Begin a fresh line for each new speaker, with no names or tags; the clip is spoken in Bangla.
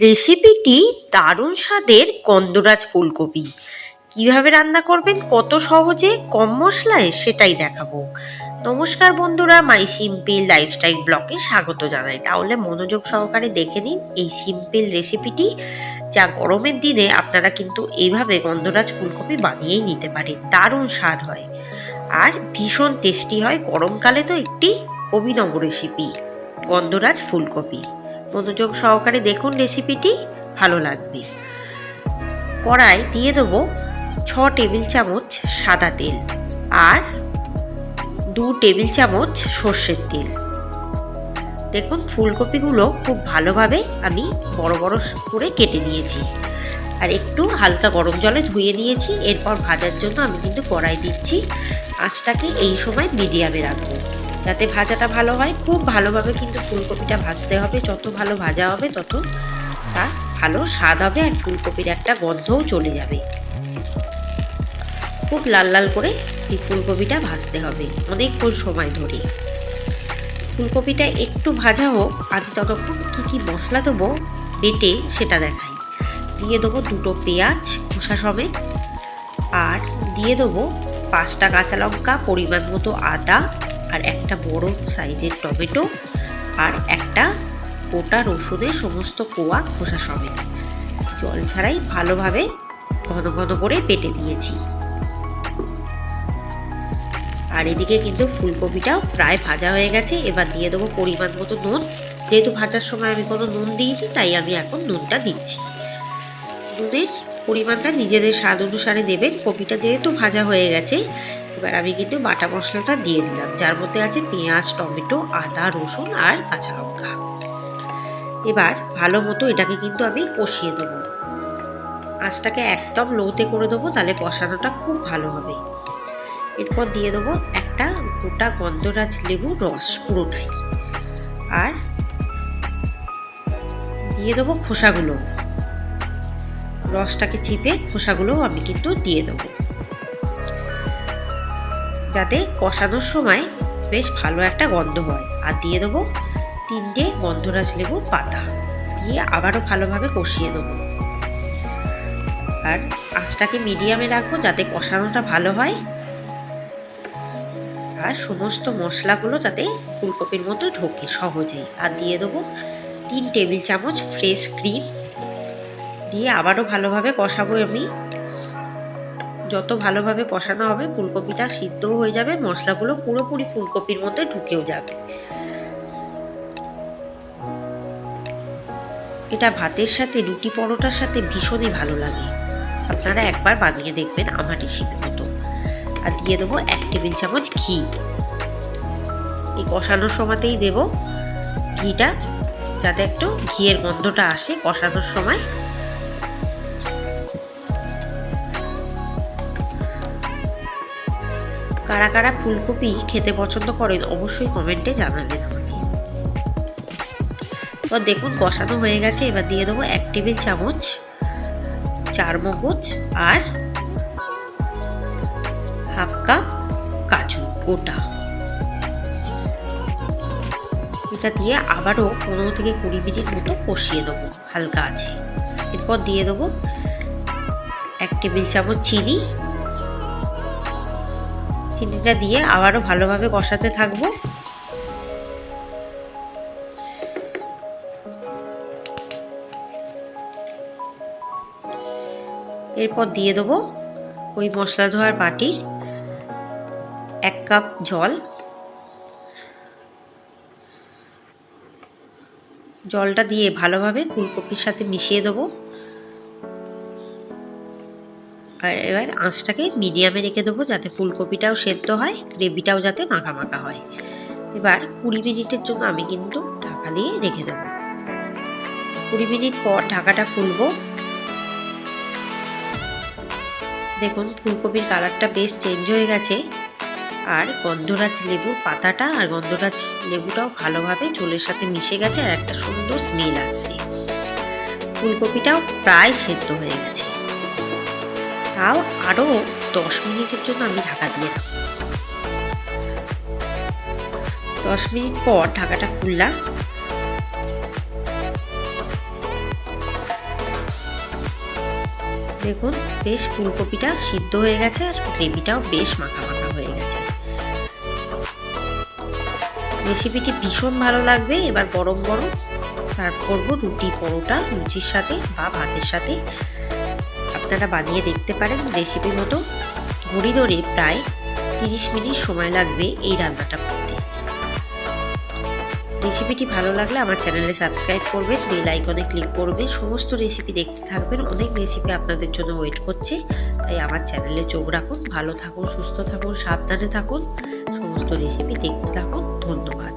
রেসিপিটি দারুণ স্বাদের গন্ধরাজ ফুলকপি। কীভাবে রান্না করবেন, কত সহজে, কম মশলায় সেটাই দেখাবো। নমস্কার বন্ধুরা, মাই সিম্পল লাইফস্টাইল ব্লকে স্বাগত জানাই। তাহলে মনোযোগ সহকারে দেখে নিন এই সিম্পল রেসিপিটি, যা গরমের দিনে আপনারা কিন্তু এইভাবে গন্ধরাজ ফুলকপি বানিয়েই নিতে পারেন। দারুণ স্বাদ হয়। আর ভীষণ টেস্টি হয়। গরমকালে তো একটি অভিনব রেসিপি গন্ধরাজ ফুলকপি। মনোযোগ সহকারে দেখুন রেসিপিটি ভালো লাগবে। কড়াই দিয়ে দেবো ছ টেবিল চামচ সাদা তেল আর দু টেবিল চামচ সর্ষের তেল। দেখুন ফুলকপিগুলো খুব ভালোভাবে আমি বড় বড় করে কেটে নিয়েছি। আর একটু হালকা গরম জলে ধুয়ে নিয়েছি, এরপর ভাজার জন্য আমি কিন্তু কড়াই দিচ্ছি। আঁচটাকে এই সময় মিডিয়ামে রাখব। যাতে ভাজাটা ভালো হয়, খুব ভালোভাবে কিন্তু ফুলকপিটা ভাজতে হবে। যত ভালো ভাজা হবে, তত তা ভালো স্বাদ হবে আর ফুলকপির একটা গন্ধও চলে যাবে। খুব লাল লাল করে এই ফুলকপিটা ভাজতে হবে অনেকক্ষণ সময় ধরে। ফুলকপিটা একটু ভাজা হোক আমি ততক্ষণ কী কী মশলা দেবো, বেটে সেটা দেখাই। দিয়ে দেবো দুটো পেঁয়াজ, খোসা সমেত। আর দিয়ে দেবো পাঁচটা কাঁচা লঙ্কা, পরিমাণ মতো আদা আর একটা বড় সাইজের টমেটো আর একটা গোটা রসুনের সমস্ত কোয়া খোসা সমেত। জল ছাড়াই ভালোভাবে ঘন ঘন করে পেটে দিয়েছি আর এদিকে কিন্তু ফুলকপিটাও প্রায় ভাজা হয়ে গেছে। এবার দিয়ে দেবো পরিমাণ মতো নুন। যেহেতু ভাজার সময় আমি কোনো নুন দিইনি, তাই আমি এখন নুনটা দিচ্ছি। নুনের পরিমাণটা নিজেদের স্বাদ অনুসারে দেবেন। কপিটা যেহেতু ভাজা হয়ে গেছে এবার আমি কিন্তু বাটা মশলাটা দিয়ে দিলাম। যার মধ্যে আছে পেঁয়াজ, টমেটো, আদা, রসুন আর কাঁচা লঙ্কা। এবার ভালো মতো এটাকে কিন্তু আমি কষিয়ে দেবো। আঁচটাকে একদম লোতে করে দেবো, তাহলে কষানোটা খুব ভালো হবে। এরপর দিয়ে দেবো একটা গোটা গন্ধরাজ লেবু রস পুরোটাই। আর দিয়ে দেবো খোসাগুলো। রসটাকে চিপে খোসাগুলোও আমি কিন্তু দিয়ে দেবো। যাতে কষানোর সময় বেশ ভালো একটা গন্ধ হয়। আর দিয়ে দেবো তিনটে গন্ধরাজ লেবু পাতা। দিয়ে আবারও ভালোভাবে কষিয়ে দেবো আর আঁচটাকে মিডিয়ামে রাখব যাতে কষানোটা ভালো হয়। আর সমস্ত মশলাগুলো যাতে ফুলকপির মতো ঢোকে সহজেই। আর দিয়ে দেবো তিন টেবিল চামচ ফ্রেশ ক্রিম। দিয়ে আবারও ভালোভাবে কষাবো আমি। যত ভালোভাবে কষানো হবে, ফুলকপিটা সিদ্ধও হয়ে যাবে, মশলাগুলো পুরোপুরি ফুলকপির মধ্যে ঢুকেও যাবে। এটা ভাতের সাথে, রুটি পরোটার সাথে ভীষণই ভালো লাগে। আপনারা একবার বানিয়ে দেখবেন আমার রেসিপি মতো। আর দিয়ে দেবো এক টেবিল চামচ ঘি। এই কষানোর সময়তেই দেব ঘিটা, যাতে একটু ঘিয়ের গন্ধটা আসে কষানোর সময়। কারা কারা ফুলকপি খেতে পছন্দ করেন অবশ্যই কমেন্টে জানাবেন তো দেখুন, কষানো হয়ে গেছে। এবার দিয়ে দেবো এক টেবিল চামচ চার মগজ আর হাফ কাপ কাজু গোটা। এটা দিয়ে আবারও পনেরো থেকে কুড়ি মিনিট মতো কষিয়ে দেবো, হালকা আছে। এরপর দিয়ে দেবো এক টেবিল চামচ চিনি চিনিটা দিয়ে আবারও ভালোভাবে কষাতে থাকব। এরপর দিয়ে দেবো ওই মশলা ধোয়ার বাটির এক কাপ জল। জলটা দিয়ে ভালোভাবে ফুলকপির সাথে মিশিয়ে দেবো। আর এবার আঁচটাকে মিডিয়ামে রেখে দেবো যাতে ফুলকপিটাও সেদ্ধ হয় গ্রেভিটাও যাতে মাখা মাখা হয়। এবার কুড়ি মিনিটের জন্য আমি কিন্তু ঢাকা দিয়ে রেখে দেবো। কুড়ি মিনিট পর ঢাকাটা খুলবো। দেখুন, ফুলকপির কালারটা বেশ চেঞ্জ হয়ে গেছে। আর গন্ধরাজ লেবুর পাতাটা আর গন্ধরাজ লেবুটাও ভালোভাবে ঝোলের সাথে মিশে গেছে আর একটা সুন্দর স্মেল আসছে। ফুলকপিটাও প্রায় সেদ্ধ হয়ে গেছে। তাও আরও দশ মিনিটের জন্য আমি ঢাকা দিয়ে রাখব দশ মিনিট পর ঢাকাটা খুললাম। দেখুন, বেশ ফুলকপিটা সিদ্ধ হয়ে গেছে আর গ্রেভিটাও বেশ মাখা মাখা হয়ে গেছে। রেসিপিটি ভীষণ ভালো লাগবে। এবার গরম গরম সার্ভ করব রুটি পরোটা, লুচির সাথে বা ভাতের সাথে। আপনারা বানিয়ে দেখতে পারেন রেসিপি মতো। ঘড়ি ধরে প্রায় তিরিশ মিনিট সময় লাগবে এই রান্নাটা করতে। রেসিপিটি ভালো লাগলে আমার চ্যানেলে সাবস্ক্রাইব করবেন বেল আইকনে ক্লিক করবেন। সমস্ত রেসিপি দেখতে থাকবেন, অনেক রেসিপি আপনাদের জন্য ওয়েট করছে। তাই আমার চ্যানেলে চোখ রাখুন, ভালো থাকুন, সুস্থ থাকুন, সাবধানে থাকুন। সমস্ত রেসিপি দেখতে থাকুন, ধন্যবাদ।